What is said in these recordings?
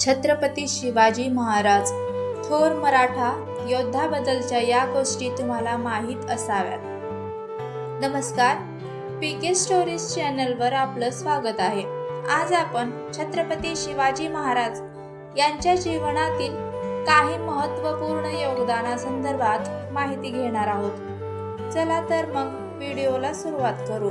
छत्रपती शिवाजी महाराज. थोर मराठा योद्धाबद्दलच्या या गोष्टी तुम्हाला माहीत असाव्यात. नमस्कार. पी के स्टोरीज चॅनलवर आपलं स्वागत आहे. आज आपण छत्रपती शिवाजी महाराज यांच्या जीवनातील काही महत्त्वपूर्ण योगदानासंदर्भात माहिती घेणार आहोत. चला तर मग व्हिडिओला सुरुवात करू.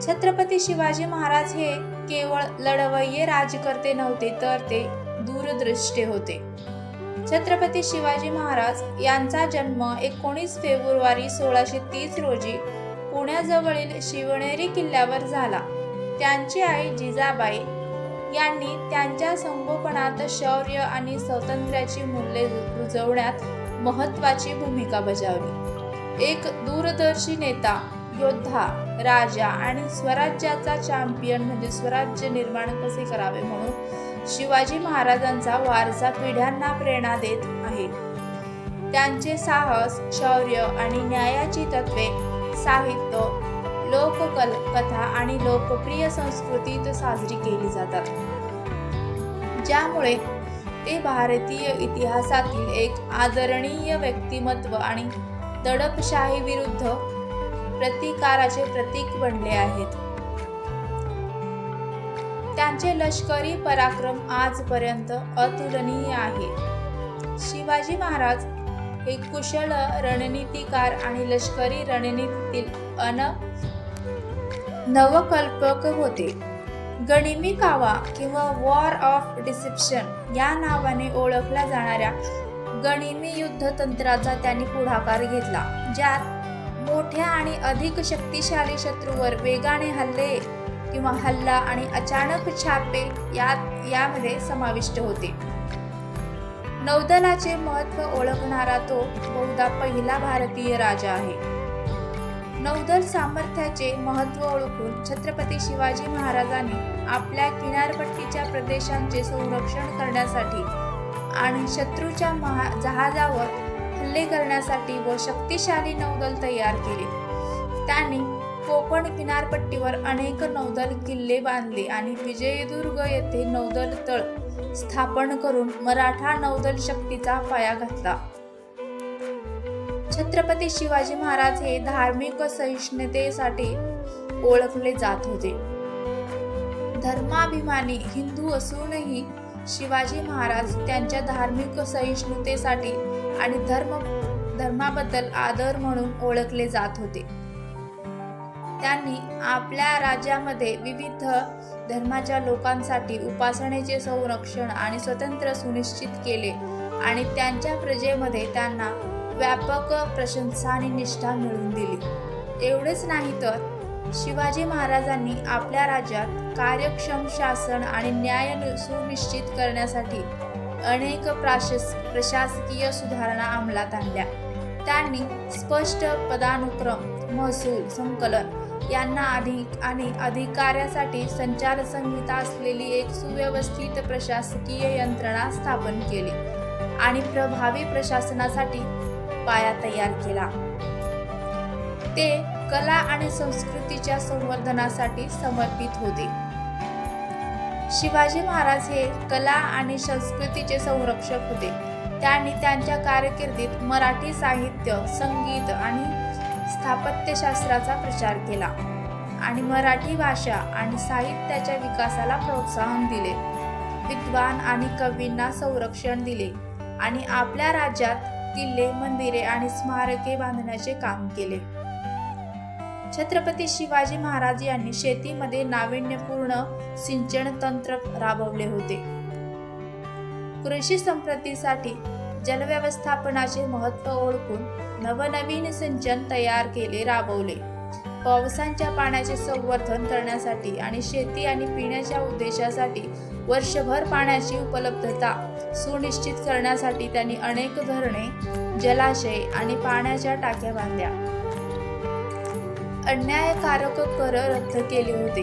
छत्रपती शिवाजी महाराज हे केवळ लढवय्ये राजकर्ते नव्हते तर ते दूरदृष्टे होते. छत्रपती शिवाजी महाराज यांचा जन्म एकोणीस फेब्रुवारी सोळाशे तीस रोजी पुण्याजवळील शिवनेरी किल्ल्यावर झाला. त्यांची आई जिजाबाई यांनी त्यांच्या संगोपनात शौर्य आणि स्वातंत्र्याची मूल्ये रुजवण्यात महत्त्वाची भूमिका बजावली. एक दूरदर्शी नेता योद्धा राजा आणि स्वराज्याचा चॅम्पियन म्हणजे स्वराज्य निर्माण कसे करावे म्हणून शिवाजी महाराजांचा वारसा पिढ्यांना प्रेरणा देत आहे त्यांचे साहस शौर्य आणि न्यायाची तत्वे साहित्य लोककल कथा आणि लोकप्रिय संस्कृतीत साजरी केली जातात. ज्यामुळे ते भारतीय इतिहासातील एक आदरणीय व्यक्तिमत्व आणि दडपशाही विरुद्ध प्रतिकाराचे प्रतीक बनले आहेत. त्यांचे लष्करी पराक्रम आजपर्यंत अतुलनीय आहे. शिवाजी महाराज हे कुशल रणनीतिकार आणि लष्करी रणनीतीतील अन नवकल्पक होते. गणिमी कावा किंवा वॉर ऑफ डिसेप्शन या नावाने ओळखल्या जाणाऱ्या गणिमी युद्ध तंत्राचा त्यांनी पुढाकार घेतला ज्यात मोठ्या आणि अधिक शक्तिशाली शत्रूवर वेगाने हल्ले किंवा हल्ला आणि अचानक छापे यात यामध्ये समाविष्ट होते. नौदलाचे महत्त्व ओळखणारा तो बहुधा पहिला भारतीय राजा आहे. नौदल सामर्थ्याचे महत्त्व ओळखून छत्रपती शिवाजी महाराजांनी आपल्या किनारपट्टीच्या प्रदेशांचे संरक्षण करण्यासाठी आणि शत्रूच्या महा जहाजावर हल्ले करण्यासाठी व शक्तिशाली नौदल तयार केले. त्यांनी कोकण किनारपट्टीवर अनेक नौदल किल्ले बांधले आणि विजयदुर्ग येथे नौदल तळ स्थापन करून मराठा नौदल शक्तीचा पाया घातला. छत्रपती शिवाजी महाराज हे धार्मिक सहिष्णुतेसाठी ओळखले जात होते. धर्माभिमानी हिंदू असूनही शिवाजी महाराज त्यांच्या धार्मिक सहिष्णुतेसाठी आणि धर्म धर्माबद्दल आदर म्हणून ओळखले जात होते. त्यांनी आपल्या राज्यामध्ये विविध धर्माच्या लोकांसाठी उपासनेचे संरक्षण आणि स्वतंत्र सुनिश्चित केले आणि त्यांच्या प्रजेमध्ये त्यांना व्यापक प्रशंसा आणि निष्ठा मिळवून दिली. एवढेच नाही तर शिवाजी महाराजांनी आपल्या राज्यात कार्यक्षम शासन आणि न्याय सुनिश्चित करण्यासाठी अनेक प्राशस प्रशासकीय सुधारणा अंमलात आणल्या. त्यांनी स्पष्ट पदानुक्रम महसूल संकलन यांना अधिक आणि अधिकाऱ्यासाठी संचार संहिता असलेली एक सुव्यवस्थित प्रशासकीय यंत्रणा स्थापन केली आणि प्रभावी प्रशासनासाठी पाया तयार केला. ते कला आणि संस्कृतीच्या संवर्धनासाठी समर्पित होते. शिवाजी महाराज हे कला आणि संस्कृतीचे संरक्षक होते. त्यांनी त्यांच्या कारकिर्दीत मराठी साहित्य संगीत आणि स्थापत्यशास्त्राचा प्रचार केला आणि मराठी भाषा आणि साहित्याच्या विकासाला प्रोत्साहन दिले. विद्वान आणि कवींना संरक्षण दिले आणि आपल्या राज्यात किल्ले मंदिरे आणि स्मारके बांधण्याचे काम केले. छत्रपती शिवाजी महाराज यांनी शेतीमध्ये नाविन्यपूर्ण सिंचन तंत्र राबवले होते. कृषी संपत्तीसाठी जलव्यवस्थापनाचे महत्त्व ओळखून नवनवीन सिंचन तयार केले राबवले. पावसाच्या पाण्याचे संवर्धन करण्यासाठी आणि शेती आणि पिण्याच्या उद्देशासाठी वर्षभर पाण्याची उपलब्धता सुनिश्चित करण्यासाठी त्यांनी अनेक धरणे जलाशय आणि पाण्याच्या टाक्या बांधल्या. अन्यायकारक कर रद्द केले होते.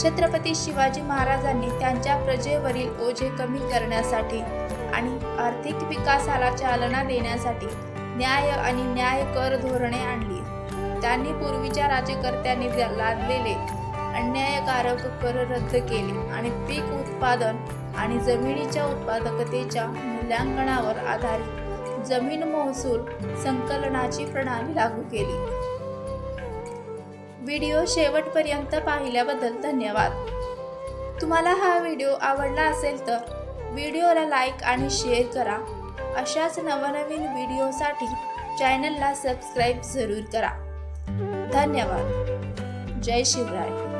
छत्रपती शिवाजी महाराजांनी त्यांच्या प्रजेवरील ओझे कमी करण्यासाठी आणि आर्थिक विकासाला चालना देण्यासाठी न्याय आणि न्याय कर धोरणे आणली. त्यांनी पूर्वीच्या राज्यकर्त्यांनी लादलेले अन्यायकारक कर रद्द केले आणि पीक उत्पादन आणि जमिनीच्या उत्पादकतेच्या मूल्यांकनावर आधारित जमीन महसूल संकलनाची प्रणाली लागू केली. व्हिडिओ शेवटपर्यंत पाहिल्याबद्दल धन्यवाद. तुम्हाला हा व्हिडिओ आवडला असेल तर व्हिडिओला लाईक आणि शेअर करा. अशाच नवनवीन व्हिडिओसाठी चॅनलला सबस्क्राईब जरूर करा. धन्यवाद. जय शिवराय.